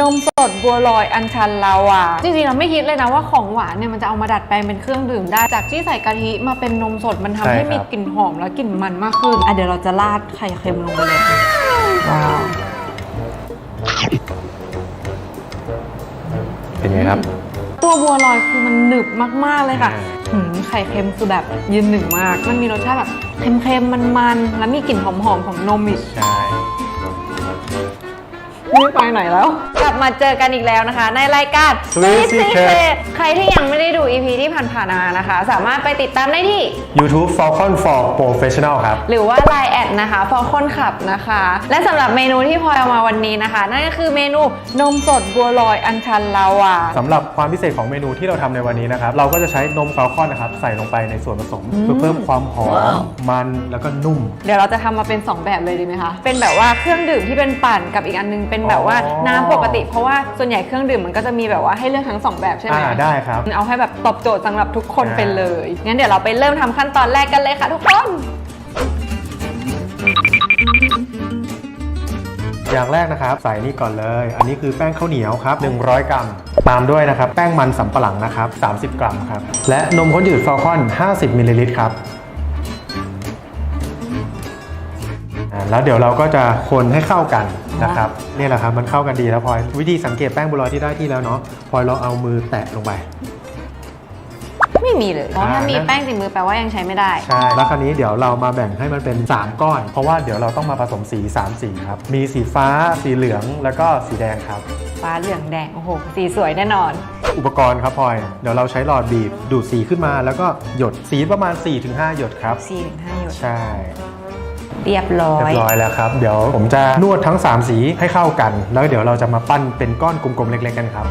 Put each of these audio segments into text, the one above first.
นมสดบัวลอยอัญชันลาวาจริงๆเราไม่คิดเลยนะว่าของหวานเนี่ยมันจะเอามาดัดแปลงเป็นเครื่องดื่มได้ จากที่ใส่กะทิมาเป็นนมสดมันทำใช่ให้ครับ มีกลิ่นหอมและกลิ่นมันมากขึ้นอะเดี๋ยวเราจะราดไข่เค็มลงไปเลยว้าวเป็นไงครับ ตัวบัวลอยคือมันหนึบมากๆเลยค่ะอ่าหืมไข่เค็มคือแบบยืนหนึ่งมาก มันมีรสชาติแบบเค็มๆมันๆแล้วมีกลิ่นหอมๆของนมอีก ใช่ ไม่ไปไหนแล้ว กลับมาเจอกันอีกแล้วนะคะ ในรายการ Sweet Secret ใครที่ยังไม่ได้ดู EP ที่ผ่านๆมานะคะ สามารถไปติดตามได้ที่ YouTube Falcon for Professional ครับ หรือว่า Line แอดนะคะฟอลคอนขับนะคะ และสำหรับเมนูที่พลอยเอามาวันนี้นะคะ นั่นก็คือเมนูนมสดบัวลอยอัญชันลาวา สำหรับความพิเศษของเมนูที่เราทำในวันนี้นะครับ เราก็จะใช้นมฟาลคอนนะครับ ใส่ลงไปในส่วนผสม เพื่อเพิ่มความหอม มันแล้วก็นุ่ม เดี๋ยวเราจะทำมาเป็น 2 แบบเลยดีไหมคะ เป็นแบบว่าเครื่องดื่มที่เป็นปั่นกับอีกอันนึงเป็นแบบว่าอ๋อน้ำปกติ เพราะว่าส่วนใหญ่เครื่องดื่มมันก็จะมีแบบว่าให้เลือกทั้งสองแบบใช่ไหมอ่าได้ครับ เอาให้แบบตอบโจทย์สำหรับทุกคนอ่าไปเลย งั้นเดี๋ยวเราไปเริ่มทำขั้นตอนแรกกันเลยค่ะทุกคน อย่างแรกนะครับใส่นี่ก่อนเลย อันนี้คือแป้งข้าวเหนียวครับ 100 กรัม ตามด้วยนะครับ แป้งมันสำปะหลังนะครับ 30 กรัมครับ และนมข้นจืดฟาลคอน 50มิลลิลิตรครับอ่าแล้วเดี๋ยวเราก็จะคนให้เข้ากัน นะครับนี่แหละครับมันเข้ากันดีแล้วพลอยวิธีสังเกตแป้งบัวลอยที่ได้ที่แล้วเนาะพลอยลองเอามือแตะลงไป ไม่มีเลยเพราะถ้ามีนั่นแป้งติดมือแปลว่ายังใช้ไม่ได้ ใช่ แล้วคราวนี้เดี๋ยวเรามาแบ่งให้มันเป็น 3 ก้อน เพราะว่าเดี๋ยวเราต้องมาผสมสี 3 สีครับ มีสีฟ้าสีเหลืองแล้วก็สีแดงครับ ฟ้าเหลืองแดงโอ้โหสีสวยแน่นอน อุปกรณ์ครับพลอย เดี๋ยวเราใช้หลอดบีบดูดสีขึ้นมา แล้วก็หยดสีประมาณ 4-5 หยดครับ4ีถึงห้าหยดใช่ เรียบร้อเรียยบร้อยแล้วครับ เดี๋ยวผมจะนวดทั้ง 3 สีให้เข้ากัน แล้วเดี๋ยวเราจะมาปั้นเป็นก้อนกลมๆเล็กๆกันครับ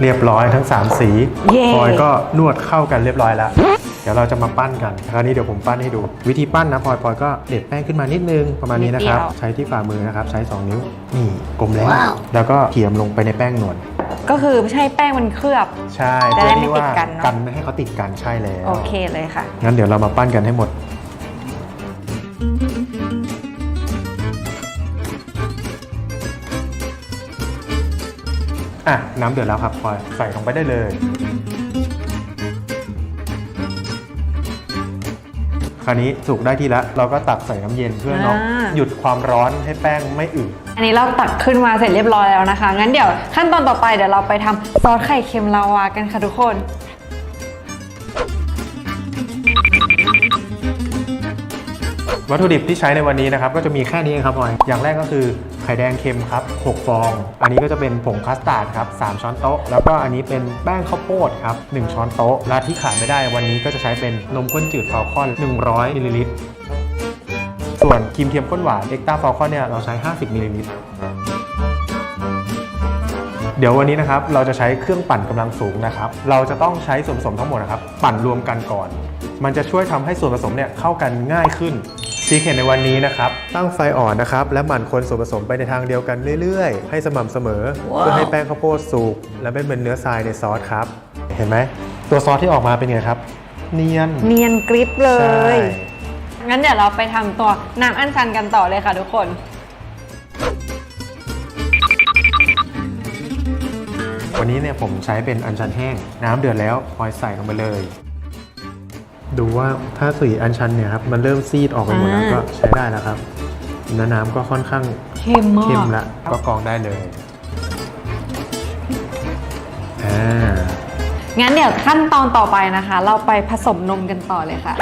เรียบร้อยทั้ง 3 สีเย้ พลอยก็นวดเข้ากันเรียบร้อยแล้ว เดี๋ยวเราจะมาปั้นกันคราวนี้เดี๋ยวผมปั้นให้ดู วิธีปั้นนะพลอยพลอยก็เด็ดแป้งขึ้นมานิดนึงประมาณนี้นะครับใช้ที่ฝ่ามือนะครับ ใช้ 2 นิ้วนี่กลมแล้ว แล้วก็เขี่ยมลงไปในแป้งนวล ก็คือไม่ใช่แป้งมันเคลือบ ใช่จะได้เพื่อที่ไม่ติดว่ากันเนอะ กันไม่ให้เขาติดกันใช่แล้ว โอเคเลยค่ะ งั้นเดี๋ยวเรามาปั้นกันให้หมด อะ น้ำเดือดแล้วครับพลอยใส่ลงไปได้เลย คราวนี้สุกได้ที่แล้วเราก็ตักใส่น้ำเย็นเพื่อเนาะอ่า หยุดความร้อนให้แป้งไม่อืด อันนี้เราตักขึ้นมาเสร็จเรียบร้อยแล้วนะคะ งั้นเดี๋ยวขั้นตอนต่อไปเดี๋ยวเราไปทำซอสไข่เค็มลาวากันค่ะทุกคน วัตถุดิบที่ใช้ในวันนี้นะครับ ก็จะมีแค่นี้ครับพลอยอย่างแรกก็คือไข่แดงเค็มครับ 6 ฟอง อันนี้ก็จะเป็นผงคัสตาร์ดครับ 3 ช้อนโต๊ะ แล้วก็อันนี้เป็นแป้งข้าวโพดครับ 1 ช้อนโต๊ะ และที่ขาดไม่ได้วันนี้ก็จะใช้เป็นนมข้นจืดฟาลคอน 100มิลลิลิตร ส่วนครีมเทียมข้นหวานเอ็กต้าฟาลคอนเนี่ยเราใช้ 50มิลลิลิตรเดี๋ยววันนี้นะครับเราจะใช้เครื่องปั่นกำลังสูงนะครับ เราจะต้องใช้ส่วนผสมทั้งหมดนะครับ ปั่นรวมกันก่อน มันจะช่วยทำให้ส่วนผสมเนี่ยเข้ากันง่ายขึ้น ซีเคทในวันนี้นะครับ ตั้งไฟอ่อนนะครับ และหมั่นคนส่วนผสมไปในทางเดียวกันเรื่อยๆ ให้สม่ำเสมอ เพื่อให้แป้งข้าวโพดสุกและไม่เป็นเนื้อทรายในซอสครับ เห็นไหม ตัวซอสที่ออกมาเป็นไงครับ เนียน เนียนกริปเลใช่ ย งั้นเดี๋ยวเราไปทำตัวน้ำอัญชันกันต่อเลยค่ะทุกคน วันนี้เนี่ยผมใช้เป็นอัญชันแห้ง น้ำเดือดแล้วพลอยใส่ลงไปเลย ดูว่าถ้าสีอัญชันเนี่ยครับมันเริ่มซีดออกไปหมดแล้วอ่า ก็ใช้ได้แล้วครับเนื้อน้ำก็ค่อนข้างเค็มมากเข้มละก็กรองได้เลยอ่างั้นเดี๋ยวขั้นตอนต่อไปนะคะ เราไปผสมนมกันต่อเลยค่ะ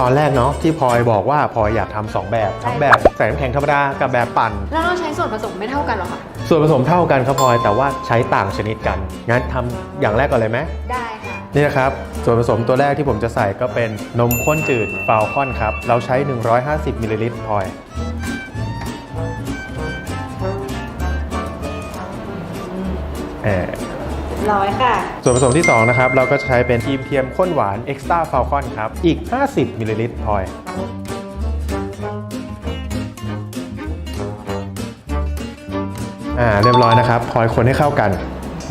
ตอนแรกเนาะที่พลอยบอกว่าพลอยอยากทำสองแบบทั้งแบบใส่น้ำแข็งธรรมดากับแบบปั่น แล้วเราใช้ส่วนผสมไม่เท่ากันหรอคะ ส่วนผสมเท่ากันครับพลอยแต่ว่าใช้ต่างชนิดกัน งั้นทำอย่างแรกก่อนเลยไหมได้ค่ะ นี่นะครับส่วนผสมตัวแรกที่ผมจะใส่ก็เป็นนมข้นจืดฟาลคอนครับ เราใช้ 150มิลลิลิตรพลอย เออร้อยค่ะ ส่วนผสมที่ 2 นะครับ เราก็จะใช้เป็นครีมเทียมข้นหวาน Extra Falcon ครับ อีก 50มิลลิลิตรพลอย อ่าเรียบร้อยนะครับพลอยคนให้เข้ากัน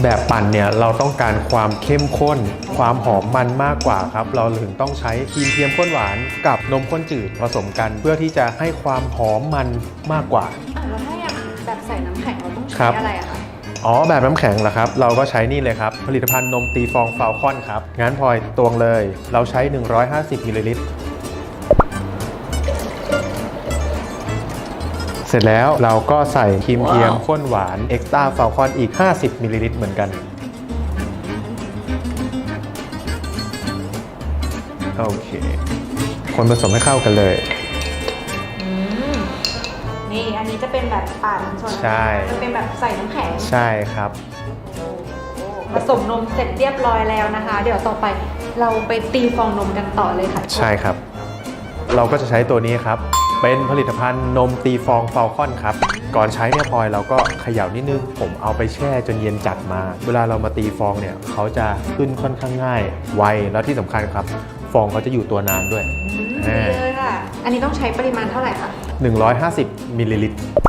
แบบปั่นเนี่ยเราต้องการความเข้มข้น ความหอมมันมากกว่าครับ เราถึงต้องใช้ครีมเทียมข้นหวานกับนมข้นจืดผสมกัน เพื่อที่จะให้ความหอมมันมากกว่า อะแล้วถ้าอย่างแบบใส่น้ำแข็งเราต้องครัใช้บ อะไรอะคะอ๋อแบบน้ำแข็งเหรอครับ เราก็ใช้นี่เลยครับ ผลิตภัณฑ์นมตีฟองฟาวคอนครับงั้นพลอยตวงเลย เราใช้ 150มิลลิลิตร เสร็จแล้วเราก็ใส่ครีมเทียมข้นหวานเอ็กซ์ตร้าฟาวคอนอีก 50มิลลิลิตรเหมือนกันโอเค คนผสมให้เข้ากันเลยอืมนี่อันนี้จะเป็นแบบปั่นส่วนอันใช่นี้จะเป็นแบบใส่น้ำแข็งใช่ครับผสมนมเสร็จเรียบร้อยแล้วนะคะ เดี๋ยวต่อไปเราไปตีฟองนมกันต่อเลยค่ะ ใช่ครับ เราก็จะใช้ตัวนี้ครับ เป็นผลิตภัณฑ์นมตีฟองฟาลคอนครับ ก่อนใช้เนี่ยพลอยเราก็เขย่านิดนึง ผมเอาไปแช่จนเย็นจัดมา เวลาเรามาตีฟองเนี่ยเขาจะขึ้นค่อนข้างง่าย ไว แล้วที่สำคัญครับ ฟองเขาจะอยู่ตัวนานด้วย อืมดีเลยค่ะ อันนี้ต้องใช้ปริมาณเท่าไหร่คะ 150มิลลิลิตรอ่า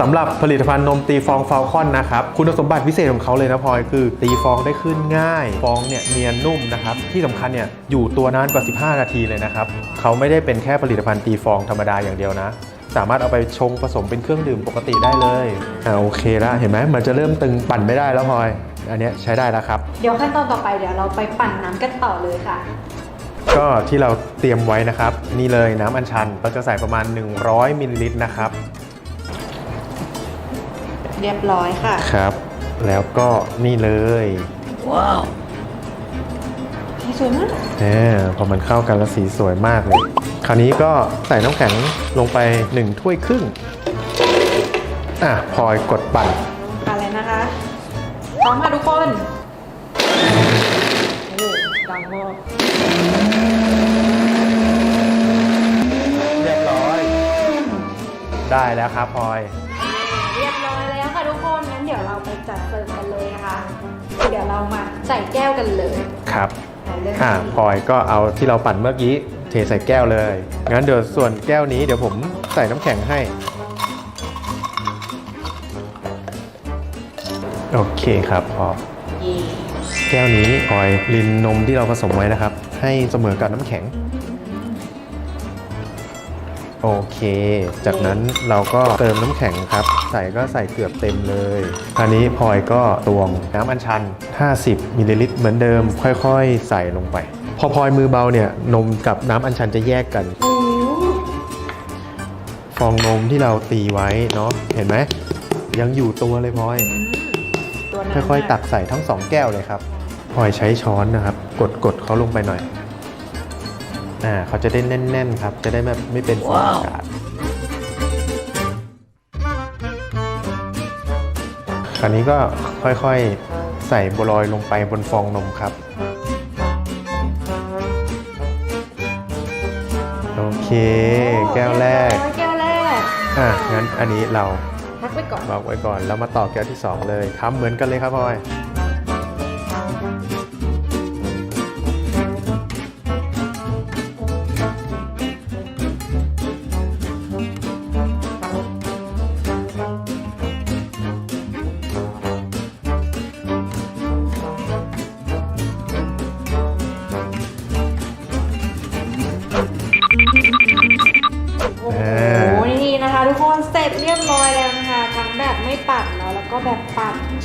สำหรับผลิตภัณฑ์นมตีฟองฟาลคอนนะครับ คุณสมบัติพิเศษของเขาเลยนะพลอยคือ ตีฟองได้ขึ้นง่าย ฟองเนี่ยเนียนนุ่มนะครับ ที่สำคัญเนี่ยอยู่ตัวนานกว่า 15 นาทีเลยนะครับ เขาไม่ได้เป็นแค่ผลิตภัณฑ์ตีฟองธรรมดาอย่างเดียวนะ สามารถเอาไปชงผสมเป็นเครื่องดื่มปกติได้เลยอ่าโอเคแล้วเห็นไหมมันจะเริ่มตึงปั่นไม่ได้แล้วพลอยอันเนี้ยใช้ได้แล้วครับ เดี๋ยวขั้นตอนต่อไปเดี๋ยวเราไปปั่นน้ำกันต่อเลยค่ะ ก็ที่เราเตรียมไว้นะครับ นี่เลยน้ำอัญชันเราจะใส่ประมาณ 100มิลลิลิตรนะครับ เรียบร้อยค่ะ ครับ แล้วก็นี่เลยที่สวยมากแหมพอมันเข้ากันแล้วสีสวยมากเลย คราวนี้ก็ใส่น้ำแข็งลงไป 1 ถ้วยครึ่ง อะพลอยกดปั่นอะไรนะคะพร้อมค่ะทุกคนโอ้ดังมากเรียบร้อย ได้แล้วครับพลอย เดี๋ยวเรามาใส่แก้วกันเลยครับเอาเริ่มอะพลอยก็เอาที่เราปั่นเมื่อกี้เทใส่แก้วเลย งั้นเดี๋ยวส่วนแก้วนี้เดี๋ยวผมใส่น้ำแข็งให้ โอเคครับพอเย่แก้วนี้พลอยลินนมที่เราผสมไว้นะครับ ให้เสมอกับน้ำแข็ง โอเค จากนั้นเราก็เติมน้ำแข็งครับ ใส่ก็ใส่เกือบเต็มเลย คราวนี้พลอยก็ตวงน้ำอัญชัน 50มิลลิลิตรเหมือนเดิม ค่อยๆ ใส่ลงไป พอพลอยมือเบาเนี่ยนมกับน้ำอัญชันจะแยกกัน ฟองนมที่เราตีไว้เนาะเห็นไหม ยังอยู่ตัวเลยพลอย ค่อยๆ ตักใส่ทั้งสองแก้วเลยครับพลอยใช้ช้อนนะครับ กดกดเขาลงไปหน่อย อ่าเขาจะได้แน่นๆครับ จะได้แบบไม่เป็นฟองอากาศคราวนี้ก็ค่อยๆใส่บัวลอยลงไปบนฟองนมครับ โอเค แก้วแรกเรียบร้อยแก้วแรก อะ งั้นอันนี้เราพักไว้ก่อนบอกไว้ก่อน แล้วมาต่อแก้วที่ 2 เลยทำเหมือนกันเลยครับพลอย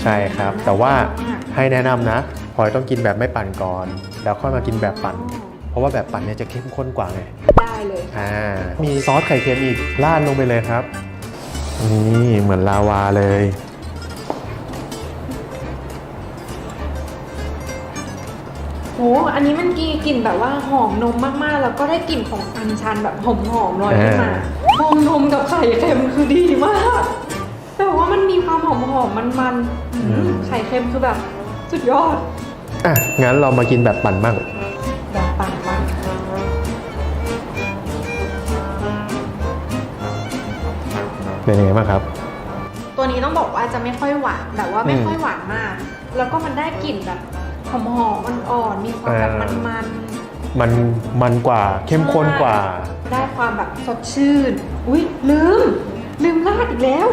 ใช่ครับ แต่ว่าให้แนะนำนะพลอยต้องกินแบบไม่ปั่นก่อน แล้วค่อยมากินแบบปั่น เพราะว่าแบบปั่นเนี่ยจะเข้มข้นกว่าไง ได้เลยอ่า มีซอสไข่เค็มอีกราดลงไปเลยครับ นี่เหมือนลาวาเลย โหอันนี้มันกีกลิ่นแบบว่าหอมนมมากๆ แล้วก็ได้กลิ่นของอัญชันแบบหอมๆลอยขึ้นมาอ่าฟองนมกับไข่เค็มคือดีมากแต่ว่ามันมี ความหอมๆมันๆอืม ไข่เค็มคือแบบสุดยอดอะ งั้นเรามากินแบบปั่นบ้าง แบบปั่นมากเป็นยังไงบ้างครับ ตัวนี้ต้องบอกว่าจะไม่ค่อยหวานแบบว่าไม่อืมค่อยหวานมาก แล้วก็มันได้กลิ่นแบบหอมๆอ่อนๆมีความแบบอ่า มันมันมันกว่าเข้มข้นกว่า ๆได้ความแบบสดชื่น อุ้ยลืม ลืมราดอีกแล้ว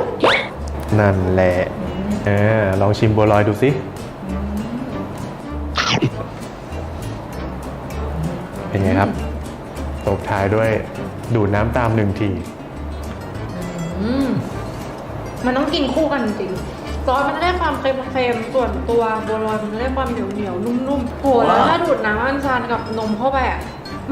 นั่นแหละอืมเออลองชิมบัวลอยดูสิเป็นไงครับตบท้ายด้วยดูดน้ำตามหนึ่งทีอืมมันต้องกินคู่กันจริงซอสมันจะได้ความเค็มๆส่วนตัวบัวลอยมันจะได้ความเหนียวเหนียวๆนุ่มๆโหแล้วถ้าดูดน้ำอัญชันกับนมเข้าไปอะ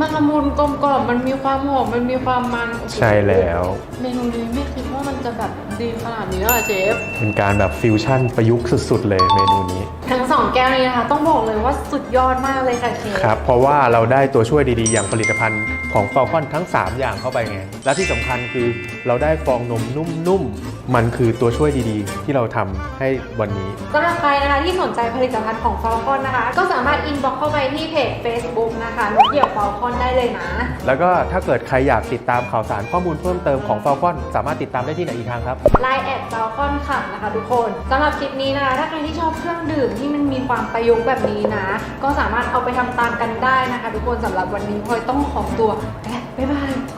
มันละมุนกลมกล่อมมันมีความหอมมันมีความมันโอ้โหใช่แล้ว เมนูนี้ไม่คิดว่ามันจะแบบดีขนาดนี้อะเชฟ เป็นการแบบฟิวชั่นประยุกต์สุดๆเลยเมนูนี้ ทั้งสองแก้วนี้นะคะ ต้องบอกเลยว่าสุดยอดมากเลยค่ะเชฟ ครับ เพราะว่าเราได้ตัวช่วยดีๆ อย่างผลิตภัณฑ์ของฟ a l คอนทั้ง 3 อย่างเข้าไปไง และที่สำคัญคือเราได้ฟองนมนุ่มๆ มันคือตัวช่วยดีๆ ที่เราทำให้วันนี้ สำหรับใครนะคะที่สนใจผลิตภัณฑ์ของฟอลคอนนะคะ ก็สามารถอินบ็อกเข้าไปที่เพจ Facebook นะคะนกเหยี่ยวฟอลคอนได้เลยนะ แล้วก็ถ้าเกิดใครอยากติดตามข่าวสารข้อมูลเพิ่มเติมของฟ a l คอนสามารถติดตามได้ที่ไหนอีกทางครับไลน์แอดฟอลคอนขับนะคะทุกคนสำหรับคลิปนี้นะคะ ถ้าใครที่ชอบเครื่องดื่มที่มันมีความประยุกต์แบบนี้นะ ก็สามารถเอาไปทำตามกันได้นะคะ ทุกคนสำหรับวันนี้พลอยต้องขอตัวไปแล้วบ๊ายบาย